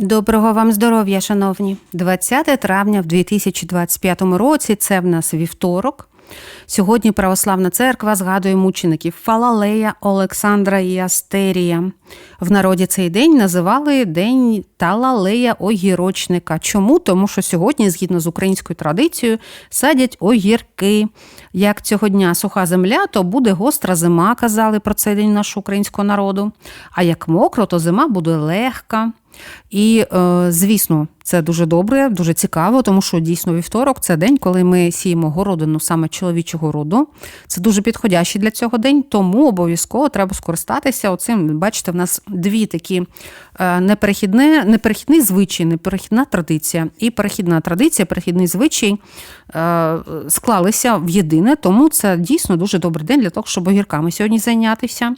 Доброго вам здоров'я, шановні. 20 травня в 2025 році це в нас вівторок. Сьогодні Православна церква згадує мучеників Фалалея, Олександра і Астерія. В народі цей день називали День Талалея огірочника. Чому? Тому що сьогодні, згідно з українською традицією, садять огірки. Як цього дня суха земля, то буде гостра зима, казали про цей день нашого українського народу. А як мокро, то зима буде легка. І, е, звісно, це дуже добре, дуже цікаво, тому що дійсно вівторок це день, коли ми сіємо городину саме чоловічого роду. Це дуже підходящий для цього день, тому обов'язково треба скористатися оцим. Бачите, в нас дві такі е, неперехідне, неперехідний звичай, неперехідна традиція. І перехідна традиція, перехідний звичай е, склалися в єдине, тому це дійсно дуже добрий день для того, щоб огірками сьогодні зайнятися.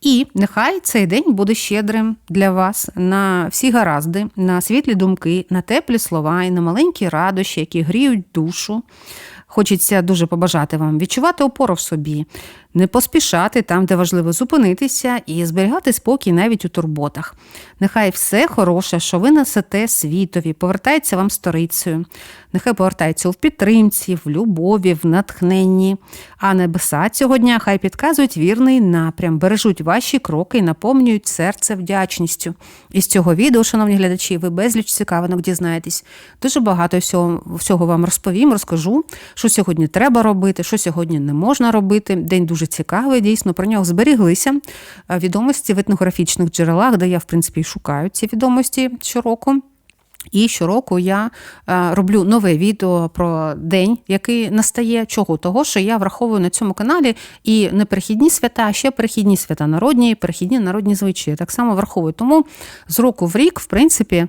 І нехай цей день буде щедрим для вас на всі гаразди, на світлі думки, на теплі слова і на маленькі радощі, які гріють душу. Хочеться дуже побажати вам відчувати опору в собі, не поспішати там, де важливо зупинитися, і зберігати спокій навіть у турботах. Нехай все хороше, що ви несете світові, повертається вам сторицею. Нехай повертається в підтримці, в любові, в натхненні. А небеса цього дня хай підказують вірний напрям, бережуть ваші кроки і наповнюють серце вдячністю. Із цього відео, шановні глядачі, ви безліч цікавинок дізнаєтесь. Дуже багато всього, всього вам розповім, розкажу, що сьогодні треба робити, що сьогодні не можна робити. День дуже цікавий, дійсно про нього зберіглися відомості в етнографічних джерелах, де я, в принципі, шукаю ці відомості щороку. І щороку я е, роблю нове відео про день, який настає. Чого? Того, що я враховую на цьому каналі і не перехідні свята, а ще перехідні свята народні, перехідні народні звичаї. Так само враховую. Тому з року в рік, в принципі,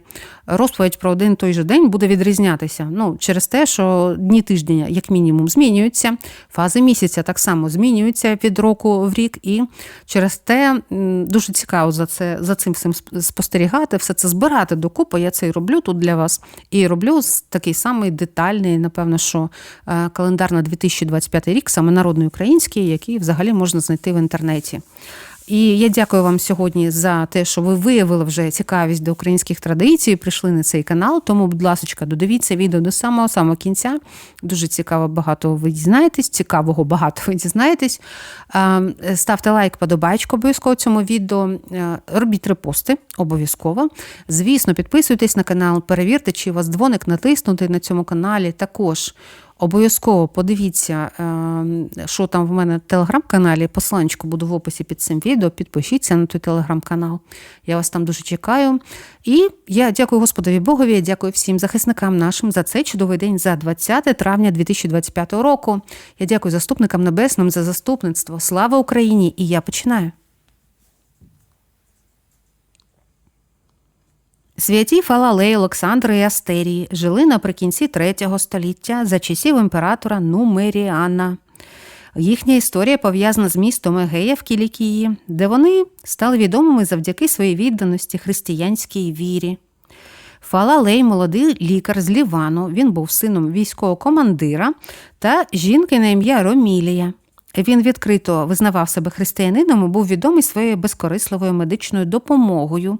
розповідь про один той же день буде відрізнятися. Ну, через те, що дні тижня, як мінімум, змінюються, фази місяця так само змінюються від року в рік, і через те дуже цікаво за це за цим всім спостерігати, все це збирати докупи. Я це і роблю тут для вас. І роблю такий самий детальний, напевно, що е, календар на 2025 рік, саме народний український, який взагалі можна знайти в інтернеті. І я дякую вам сьогодні за те, що ви виявили вже цікавість до українських традицій, прийшли на цей канал. Тому, будь ласка, додивіться відео до самого самого кінця. Дуже цікаво, багато ви дізнаєтесь, цікавого багато ви дізнаєтесь. Ставте лайк, подобайку обов'язково цьому відео. Робіть репости обов'язково. Звісно, підписуйтесь на канал, перевірте, чи у вас дзвоник натиснутий на цьому каналі. Також. Обов'язково подивіться, ем, що там в мене в телеграм-каналі. Посланчику буду в описі під цим відео. Підпишіться на той телеграм-канал. Я вас там дуже чекаю. І я дякую Господові Богові, дякую всім захисникам нашим за цей чудовий день, за 20 травня 2025 року. Я дякую заступникам небесним за заступництво. Слава Україні! І я починаю. Святі Фалалей, Олександри і Астерії жили наприкінці третього століття за часів імператора Нумеріана. Їхня історія пов'язана з містом Егея в Кілікії, де вони стали відомими завдяки своїй відданості християнській вірі. Фалалей, молодий лікар з Лівану, він був сином військового командира та жінки на ім'я Ромілія. Він відкрито визнавав себе християнином і був відомий своєю безкорисливою медичною допомогою,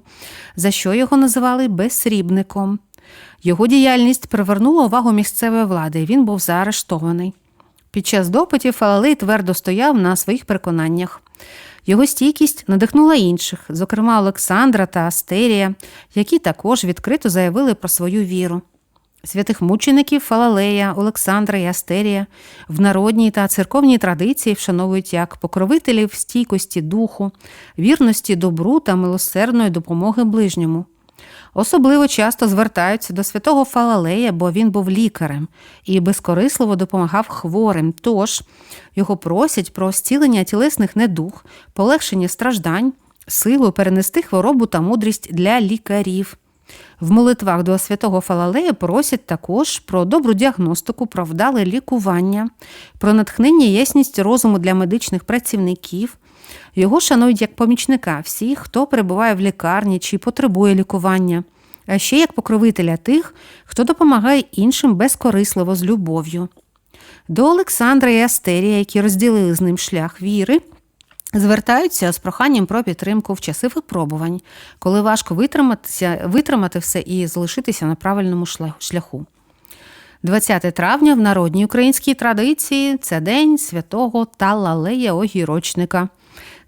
за що його називали безсрібником. Його діяльність привернула увагу місцевої влади, і він був заарештований. Під час допитів Фалалей твердо стояв на своїх переконаннях. Його стійкість надихнула інших, зокрема Олександра та Астерія, які також відкрито заявили про свою віру. Святих мучеників Фалалея, Олександра і Астерія в народній та церковній традиції вшановують як покровителів стійкості духу, вірності добру та милосердної допомоги ближньому. Особливо часто звертаються до святого Фалалея, бо він був лікарем і безкорисливо допомагав хворим, тож його просять про зцілення тілесних недух, полегшення страждань, силу перенести хворобу та мудрість для лікарів. В молитвах до святого Фалалея просять також про добру діагностику, про вдале лікування, про натхнення і ясність розуму для медичних працівників. Його шанують як помічника всіх, хто перебуває в лікарні чи потребує лікування, а ще як покровителя тих, хто допомагає іншим безкорисливо з любов'ю. До Олександра і Астерія, які розділили з ним шлях віри, Звертаються з проханням про підтримку в часи випробувань, коли важко витриматися, витримати все і залишитися на правильному шляху. 20 травня в народній українській традиції це день святого Талалея Огірочника.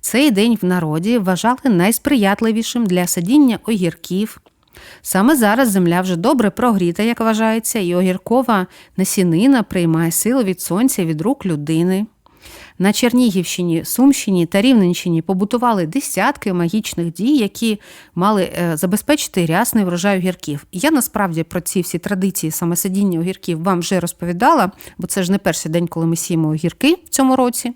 Цей день в народі вважали найсприятливішим для садіння огірків. Саме зараз земля вже добре прогріта, як вважається, і огіркова насінина приймає силу від сонця від рук людини. На Чернігівщині, Сумщині та Рівненщині побутували десятки магічних дій, які мали е, забезпечити рясний врожай огірків. Я насправді про ці всі традиції саме садіння огірків вам вже розповідала, бо це ж не перший день, коли ми сіємо огірки в цьому році.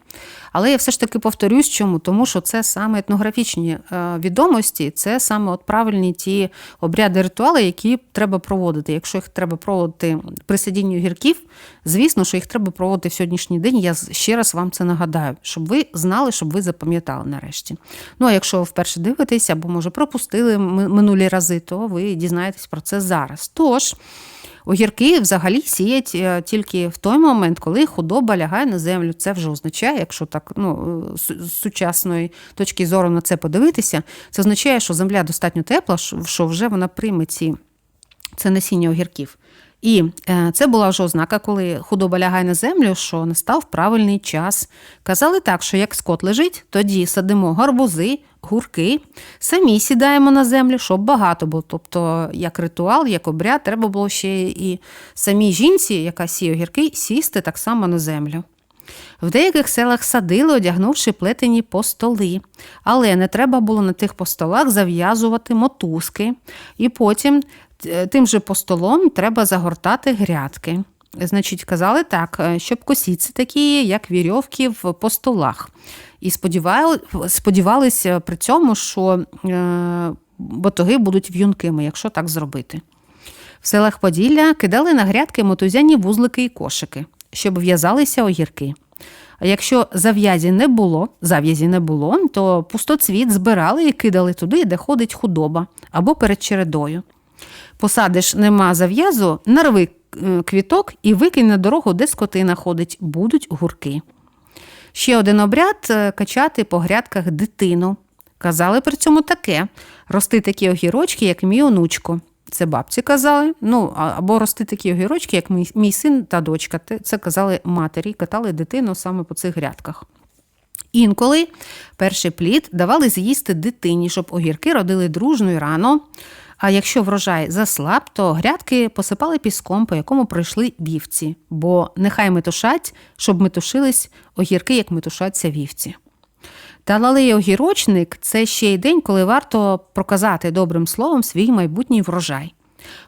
Але я все ж таки повторюсь, чому? Тому що це саме етнографічні е, відомості, це саме от правильні ті обряди, ритуали, які треба проводити. Якщо їх треба проводити при садінні огірків, звісно, що їх треба проводити в сьогоднішній день. Я ще раз вам це нагадаю, щоб ви знали, щоб ви запам'ятали нарешті. Ну а якщо ви вперше дивитесь або може пропустили минулі рази, то ви дізнаєтесь про це зараз. Тож. Огірки взагалі сіять е, тільки в той момент, коли худоба лягає на землю. Це вже означає, якщо так ну, з сучасної точки зору на це подивитися, це означає, що земля достатньо тепла, що вже вона прийме ці це насіння огірків. І е, це була вже ознака, коли худоба лягає на землю, що настав правильний час. Казали так, що як скот лежить, тоді садимо гарбузи, гурки, самі сідаємо на землю, щоб багато було. Тобто, як ритуал, як обряд, треба було ще і самій жінці, яка сіє огірки, сісти так само на землю. В деяких селах садили, одягнувши плетені постоли, але не треба було на тих постолах зав'язувати мотузки, і потім е, тим же постолом треба загортати грядки. Значить, казали так, е, щоб косіці такі, як вірьовки в постолах. І сподівалися при цьому, що е, батоги будуть в'юнкими, якщо так зробити. В селах Поділля кидали на грядки мотузяні вузлики і кошики, щоб в'язалися огірки. А якщо зав'язі не було, зав'язі не було, то пустоцвіт збирали і кидали туди, де ходить худоба, або перед чередою. Посадиш нема зав'язу, нарви е, квіток і викинь на дорогу, де скотина ходить, будуть гурки. Ще один обряд е, качати по грядках дитину. Казали при цьому таке: рости такі огірочки, як мій онучко. Це бабці казали. Ну, або рости такі огірочки, як мій, мій син та дочка. Це казали матері, катали дитину саме по цих грядках. Інколи перший плід давали з'їсти дитині, щоб огірки родили дружно і рано. А якщо врожай заслаб, то грядки посипали піском, по якому пройшли вівці, бо нехай метушать, щоб метушились огірки, як метушаться вівці. Та лалеє огірочник це ще й день, коли варто проказати добрим словом свій майбутній врожай.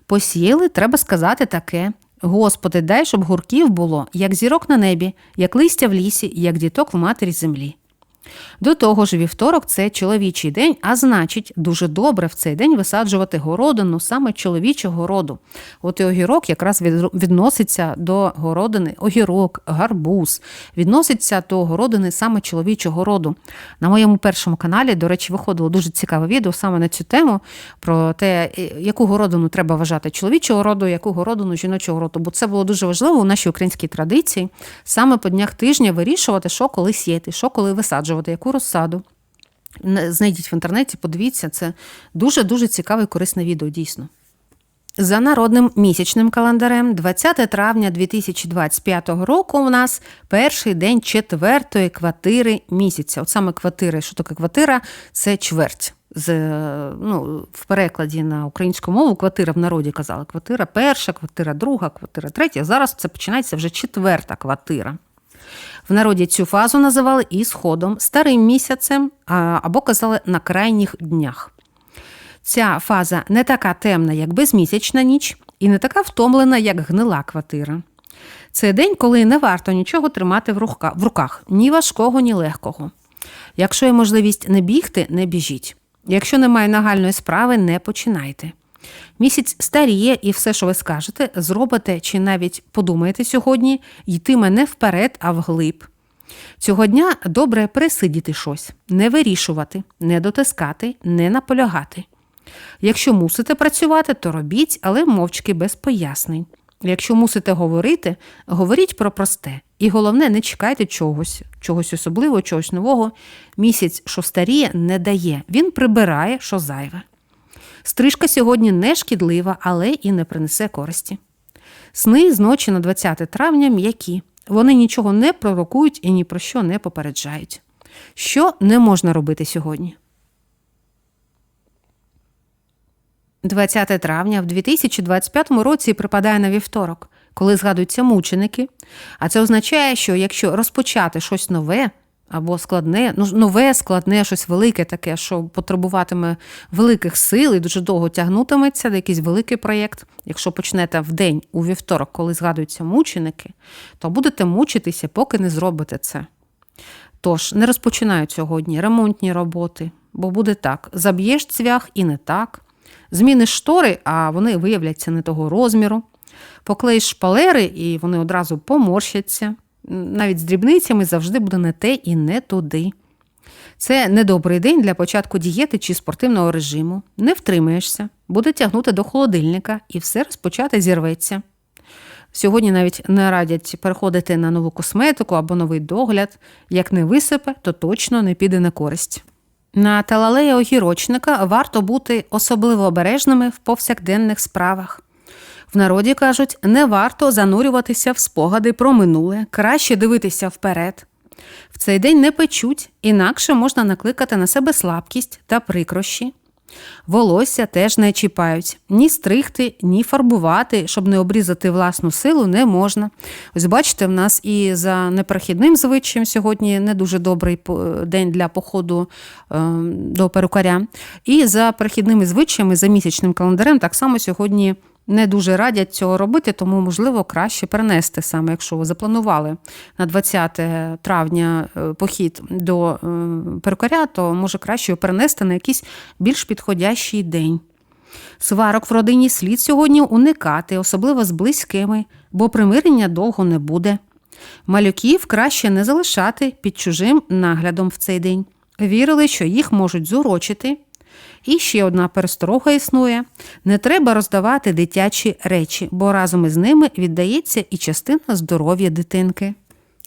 Посіяли, треба сказати таке: Господи, дай, щоб гурків було, як зірок на небі, як листя в лісі, як діток в матері землі. До того ж, вівторок це чоловічий день, а значить, дуже добре в цей день висаджувати городину саме чоловічого роду. От і огірок якраз відноситься до городини, огірок, гарбуз, відноситься до городини саме чоловічого роду. На моєму першому каналі, до речі, виходило дуже цікаве відео саме на цю тему про те, яку городину треба вважати чоловічого роду, яку городину жіночого роду. Бо це було дуже важливо у нашій українській традиції саме по днях тижня вирішувати, що коли сіяти, що коли висаджувати, яку розсаду. Знайдіть в інтернеті, подивіться, це дуже-дуже цікаве і корисне відео, дійсно. За народним місячним календарем, 20 травня 2025 року, у нас перший день четвертої квартири місяця. От саме квартири, що таке квартира? Це чверть. З, ну, в перекладі на українську мову квартира в народі казали. Квартира перша, квартира друга, квартира третя. Зараз це починається вже четверта квартира. В народі цю фазу називали і сходом, старим місяцем або казали на крайніх днях. Ця фаза не така темна, як безмісячна ніч, і не така втомлена, як гнила квартира. Це день, коли не варто нічого тримати в руках, ні важкого, ні легкого. Якщо є можливість не бігти, не біжіть. Якщо немає нагальної справи, не починайте. Місяць старіє, і все, що ви скажете, зробите чи навіть подумаєте сьогодні, йтиме не вперед, а вглиб. Цього дня добре пересидіти щось, не вирішувати, не дотискати, не наполягати. Якщо мусите працювати, то робіть, але мовчки без пояснень. Якщо мусите говорити, говоріть про просте. І головне, не чекайте чогось, чогось особливого, чогось нового. Місяць, що старіє, не дає. Він прибирає, що зайве. Стрижка сьогодні не шкідлива, але і не принесе користі. Сни з ночі на 20 травня м'які. Вони нічого не пророкують і ні про що не попереджають. Що не можна робити сьогодні? 20 травня в 2025 році припадає на вівторок, коли згадуються мученики. А це означає, що якщо розпочати щось нове або складне, ну нове, складне, щось велике, таке, що потребуватиме великих сил і дуже довго тягнутиметься, якийсь великий проєкт. Якщо почнете в день у вівторок, коли згадуються мученики, то будете мучитися, поки не зробите це. Тож не розпочинають сьогодні ремонтні роботи, бо буде так: заб'єш цвях і не так. Зміниш штори, а вони виявляться не того розміру. Поклеїш шпалери, і вони одразу поморщаться. Навіть з дрібницями завжди буде не те і не туди. Це недобрий день для початку дієти чи спортивного режиму. Не втримаєшся, буде тягнути до холодильника і все розпочати зірветься. Сьогодні навіть не радять переходити на нову косметику або новий догляд. Як не висипе, то точно не піде на користь. На талалея огірочника варто бути особливо обережними в повсякденних справах. В народі кажуть, не варто занурюватися в спогади про минуле, краще дивитися вперед. В цей день не печуть, інакше можна накликати на себе слабкість та прикрощі. Волосся теж не чіпають, ні стригти, ні фарбувати, щоб не обрізати власну силу, не можна. Ось бачите, в нас і за неперехідним звичаєм сьогодні не дуже добрий день для походу ем, до перукаря. І за перехідними звичаями, за місячним календарем, так само сьогодні не дуже радять цього робити, тому, можливо, краще перенести саме, якщо ви запланували на 20 травня е, похід до е, перукаря, то може краще його перенести на якийсь більш підходящий день. Сварок в родині слід сьогодні уникати, особливо з близькими, бо примирення довго не буде. Малюків краще не залишати під чужим наглядом в цей день. Вірили, що їх можуть зурочити. І ще одна пересторога існує: не треба роздавати дитячі речі, бо разом із ними віддається і частина здоров'я дитинки.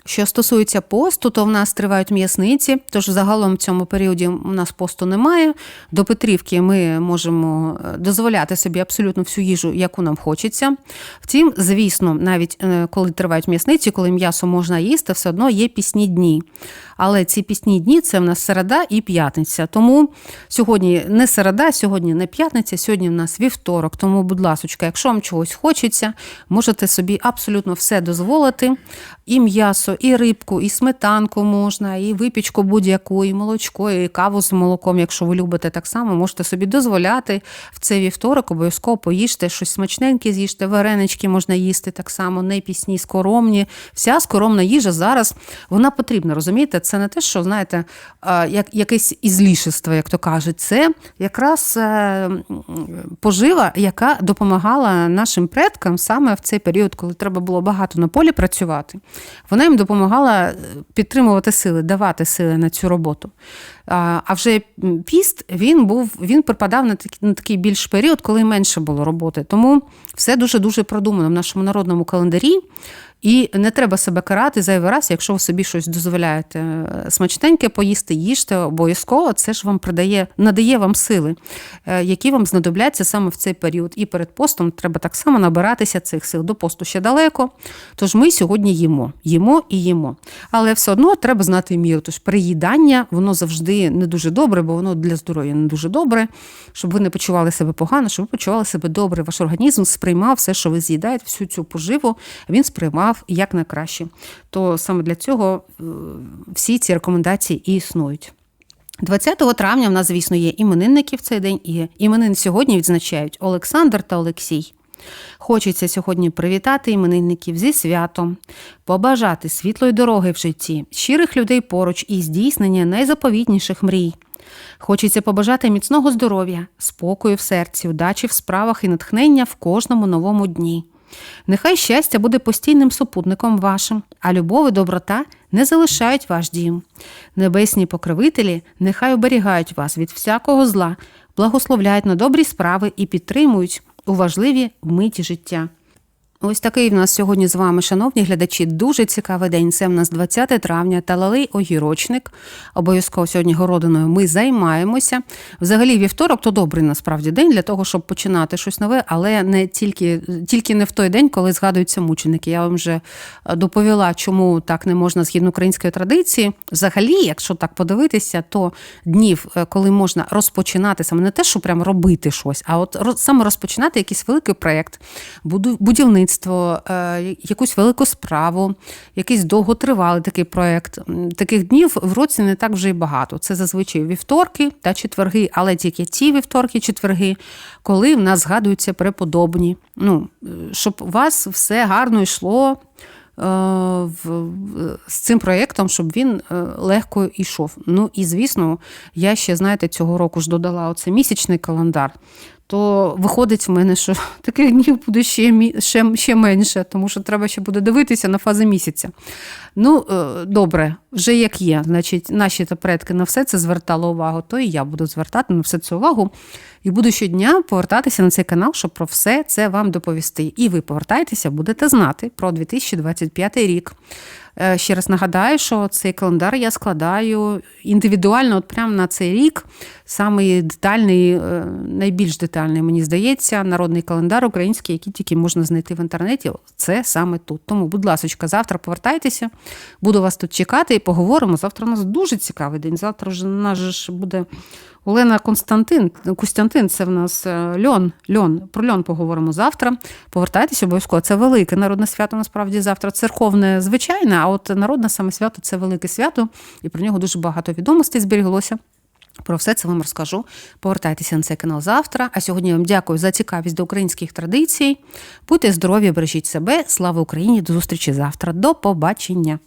Що стосується посту, то в нас тривають м'ясниці, тож загалом в цьому періоді у нас посту немає. До Петрівки ми можемо е, дозволяти собі абсолютно всю їжу, яку нам хочеться. Втім, звісно, навіть е, коли тривають м'ясниці, коли м'ясо можна їсти, все одно є пісні дні. Але ці пісні дні це в нас середа і п'ятниця. Тому сьогодні не середа, сьогодні не п'ятниця, сьогодні в нас вівторок. Тому, будь ласка, якщо вам чогось хочеться, можете собі абсолютно все дозволити. І м'ясо, і рибку, і сметанку можна, і випічку будь-яку, і молочко, і каву з молоком, якщо ви любите так само, можете собі дозволяти в цей вівторок, обов'язково поїжте щось смачненьке, з'їжте, варенички можна їсти так само, не пісні, скоромні. Вся скоромна їжа зараз вона потрібна, розумієте? Це не те, що, знаєте, як якесь ізлішество, як то кажуть, це якраз е, пожива, яка допомагала нашим предкам саме в цей період, коли треба було багато на полі працювати. Вона їм допомагала е, підтримувати сили, давати сили на цю роботу. А вже піст він був, він припадав на такий, на такий більш період, коли менше було роботи. Тому все дуже дуже продумано в нашому народному календарі. І не треба себе карати зайвий раз, якщо ви собі щось дозволяєте е, смачненьке поїсти, їжте обов'язково, це ж вам придає, надає вам сили, е, які вам знадобляться саме в цей період. І перед постом треба так само набиратися цих сил. До посту ще далеко. Тож ми сьогодні їмо, їмо і їмо. Але все одно треба знати міру. Тож переїдання, воно завжди не дуже добре, бо воно для здоров'я не дуже добре, щоб ви не почували себе погано, щоб ви почували себе добре. Ваш організм сприймав все, що ви з'їдаєте, всю цю поживу, він сприймав як найкраще. То саме для цього е, всі ці рекомендації і існують. 20 травня в нас, звісно, є іменинники в цей день, і іменин сьогодні відзначають Олександр та Олексій. Хочеться сьогодні привітати іменинників зі святом, побажати світлої дороги в житті, щирих людей поруч і здійснення найзаповітніших мрій. Хочеться побажати міцного здоров'я, спокою в серці, удачі в справах і натхнення в кожному новому дні. Нехай щастя буде постійним супутником вашим, а любов і доброта не залишають ваш дім. Небесні покровителі нехай оберігають вас від всякого зла, благословляють на добрі справи і підтримують у важливі миті життя. Ось такий в нас сьогодні з вами, шановні глядачі, дуже цікавий день. Це в нас 20 травня, талалий огірочник. Обов'язково сьогодні городиною ми займаємося. Взагалі, вівторок то добрий насправді день для того, щоб починати щось нове, але не тільки, тільки не в той день, коли згадуються мученики. Я вам вже е, доповіла, чому так не можна згідно української традиції. Взагалі, якщо так подивитися, то днів, е, коли можна розпочинати саме не те, що прям робити щось, а от саме розпочинати якийсь великий проєкт, будівництво, е, якусь велику справу, якийсь довготривалий такий проєкт. Таких днів в році не так вже й багато. Це зазвичай вівторки та четверги, але тільки ті вівторки, четверги, коли в нас згадуються преподобні. Ну, е, щоб у вас все гарно йшло. е, з цим проєктом, щоб він легко йшов. Ну і звісно, я ще, знаєте, цього року ж додала оце місячний календар. То виходить в мене, що таких днів буде ще, ще, ще менше, тому що треба ще буде дивитися на фази місяця. Ну, е, добре, вже як є. Значить, наші та предки на все це звертали увагу, то і я буду звертати на все це увагу. І буду щодня повертатися на цей канал, щоб про все це вам доповісти. І ви повертаєтеся, будете знати про 2025 рік. Е, Ще раз нагадаю, що цей календар я складаю індивідуально, от прямо на цей рік. Самий детальний, е, найбільш детальний, мені здається, народний календар український, який тільки можна знайти в інтернеті. Це саме тут. Тому, будь ласка, завтра повертайтеся, буду вас тут чекати і поговоримо. Завтра у нас дуже цікавий день. Завтра у нас ж буде Олена Константин. Костянтин, це в нас е, льон. Льон. Про льон поговоримо завтра. Повертайтеся обов'язково. Це велике народне свято, насправді завтра. Церковне звичайне, а от народне саме свято це велике свято, і про нього дуже багато відомостей зберіглося. Про все це вам розкажу. Повертайтеся на цей канал завтра. А сьогодні вам дякую за цікавість до українських традицій. Будьте здорові, бережіть себе. Слава Україні! До зустрічі завтра. До побачення!